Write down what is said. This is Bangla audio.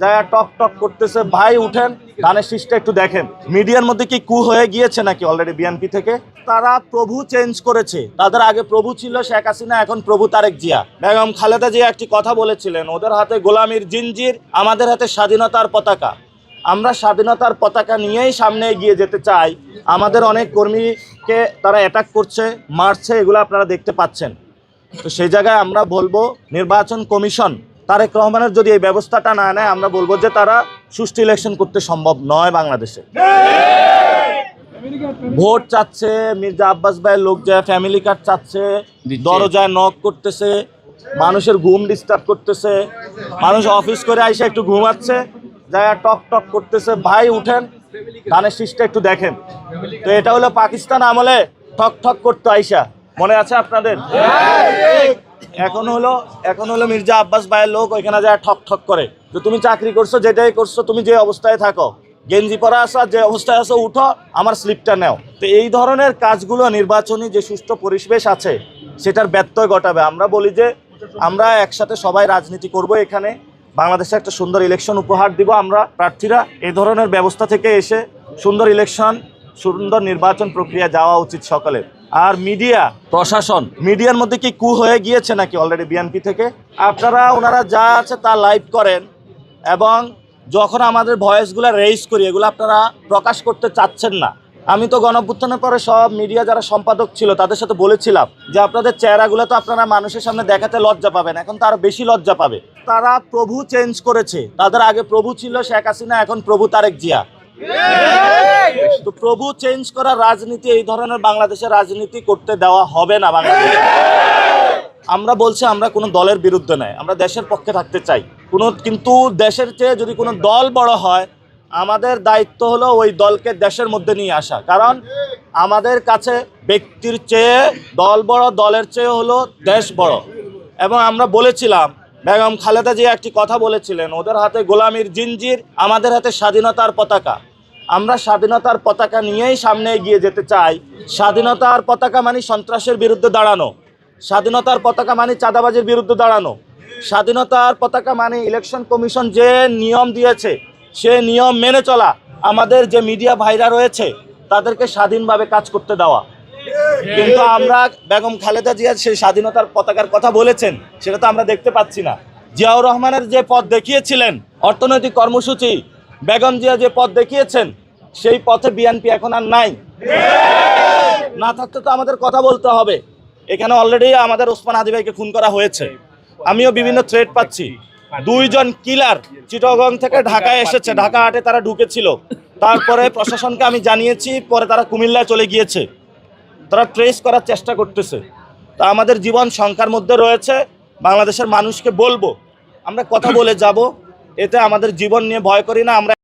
যারা টক টক করতেছে, ভাই উঠেন, ধানের শীষটা একটু দেখেন। মিডিয়ার মধ্যে কি কু হয়ে গিয়েছে নাকি অলরেডি বিএনপি থেকে? তারা প্রভু চেঞ্জ করেছে। তাদের আগে প্রভু ছিল শেখ হাসিনা, এখন প্রভু তারেক জিয়া। বেগম খালেদা জিয়া একটি কথা বলেছিলেন, ওদের হাতে গোলামির জিঞ্জির, আমাদের হাতে স্বাধীনতার পতাকা। আমরা স্বাধীনতার পতাকা নিয়েই সামনে এগিয়ে যেতে চাই। আমাদের অনেক কর্মীকে তারা অ্যাটাক করছে, মারছে, এগুলো আপনারা দেখতে পাচ্ছেন। তো সেই জায়গায় আমরা বলব, নির্বাচন কমিশন তারেক রহমানের যদি এই ব্যবস্থাটা না নেয় আমরা বলব যে তারা সুষ্ঠু ইলেকশন করতে সম্ভব নয় বাংলাদেশে। ভোট চাচ্ছে মির্জা আব্বাস ভাইয়ের লোক যায় ফ্যামিলি কার্ড চাচ্ছে দরজায় নক করতেছে মানুষের ঘুম ডিস্টার্ব করতেছে মানুষ অফিস করে আইসে একটু ঘুমাচ্ছে যায় টক টক করতেছে ভাই উঠেন ধানের শীষটা একটু দেখেন। তো এটা হলো পাকিস্তান আমলে ঠক ঠক করতো আইসা। মনে আছে আপনাদের? এখন হলো এখন হলো মির্জা আব্বাস ভাইয়ের লোক ওইখানে যায় ঠক ঠক করে। তো তুমি চাকরি করছ, যেটাই করছ, তুমি যে অবস্থায় থাকো, গেঞ্জি পরা আসো যে অবস্থায় আসো উঠো, আমার স্লিপটা নেও। তো এই ধরনের কাজগুলো, নির্বাচনী যে সুষ্ঠু পরিবেশ আছে, সেটার ব্যত্যয় ঘটাবে। আমরা বলি যে, আমরা একসাথে সবাই রাজনীতি করব এখানে। বাংলাদেশে একটা সুন্দর ইলেকশন উপহার দিব আমরা, প্রার্থীরা। এই ধরনের ব্যবস্থা থেকে এসে সুন্দর ইলেকশন সুন্দর নির্বাচন প্রক্রিয়া যাওয়া উচিত সকলের। আর মিডিয়া? প্রশাসন। মিডিয়ার মধ্যে কি কু হয়ে গিয়েছে নাকি অলরেডি বিএনপি থেকে? আপনারা ওনারা যা আছে তা লাইভ করেন এবং যখন আমাদের ভয়েসগুলো রেইজ করি এগুলো আপনারা প্রকাশ করতে চাচ্ছেন না। আমি তো গণঅভ্যুত্থানের পরে সব মিডিয়া যারা সম্পাদক ছিল তাদের সাথে বলেছিলাম যে আপনাদের চেহারাগুলো তো আপনারা মানুষের সামনে দেখাতে লজ্জা পাবেন এখন তো আরও বেশি লজ্জা পাবে। তারা প্রভু চেঞ্জ করেছে। তাদের আগে প্রভু ছিল শেখ হাসিনা এখন প্রভু তারেক জিয়া। প্রভু চেঞ্জ করার রাজনীতি, এই ধরনের বাংলাদেশের রাজনীতি করতে দেওয়া হবে না বাংলাদেশে। আমরা বলছি আমরা কোনো দলের বিরুদ্ধে নয়, আমরা দেশের পক্ষে থাকতে চাই। কোনো কিন্তু দেশের চেয়ে যদি কোনো দল বড় হয়, আমাদের দায়িত্ব হলো ওই দলকে দেশের মধ্যে নিয়ে আসা। কারণ আমাদের কাছে ব্যক্তির চেয়ে দল বড়, দলের চেয়ে হলো দেশ বড়। এবং আমরা বলেছিলাম, বেগম খালেদা জিয়া একটি কথা বলেছিলেন, ওদের হাতে গোলামির জিঞ্জির আমাদের হাতে স্বাধীনতার পতাকা। আমরা স্বাধীনতার পতাকা নিয়েই সামনে এগিয়ে যেতে চাই। স্বাধীনতার পতাকা মানে সন্ত্রাসের বিরুদ্ধে দাঁড়ানো। স্বাধীনতার পতাকা মানে চাঁদাবাজির বিরুদ্ধে দাঁড়ানো। স্বাধীনতার পতাকা মানে ইলেকশন কমিশন যে নিয়ম দিয়েছে, সে নিয়ম মেনে চলা। আমাদের যে মিডিয়া ভাইরা রয়েছে, তাদেরকে স্বাধীনভাবে কাজ করতে দেওয়া। কিন্তু আমরা বেগম খালেদা জিয়া সেই স্বাধীনতার পতাকার কথা বলেছেন, সেটা তো আমরা দেখতে পাচ্ছি না। জিয়াউর রহমানের যে পথ দেখিয়েছিলেন, অর্থনৈতিক কর্মসূচি বেগম জিয়া যে পথ দেখিয়েছেন, সেই পথে বিএনপি এখন আর নাই। না থাকতে তো আমাদের কথা বলতে হবে। এখানে অলরেডি আমাদের ওসমান হাদি ভাইকে খুন করা হয়েছে। আমিও বিভিন্ন থ্রেট পাচ্ছি। দুইজন কিলার চিটগং থেকে ঢাকায় এসেছে। ঢাকা হাটে তারা ঢুকেছিল। তারপরে প্রশাসনকে আমি জানিয়েছি, পরে তারা কুমিল্লায় চলে গিয়েছে। তারা ট্রেস করার চেষ্টা করতেছে। তা আমাদের জীবন শঙ্কার মধ্যে রয়েছে। বাংলাদেশের মানুষকে বলব, আমরা কথা বলে যাব। এতে আমাদের জীবন নিয়ে ভয় করি না আমরা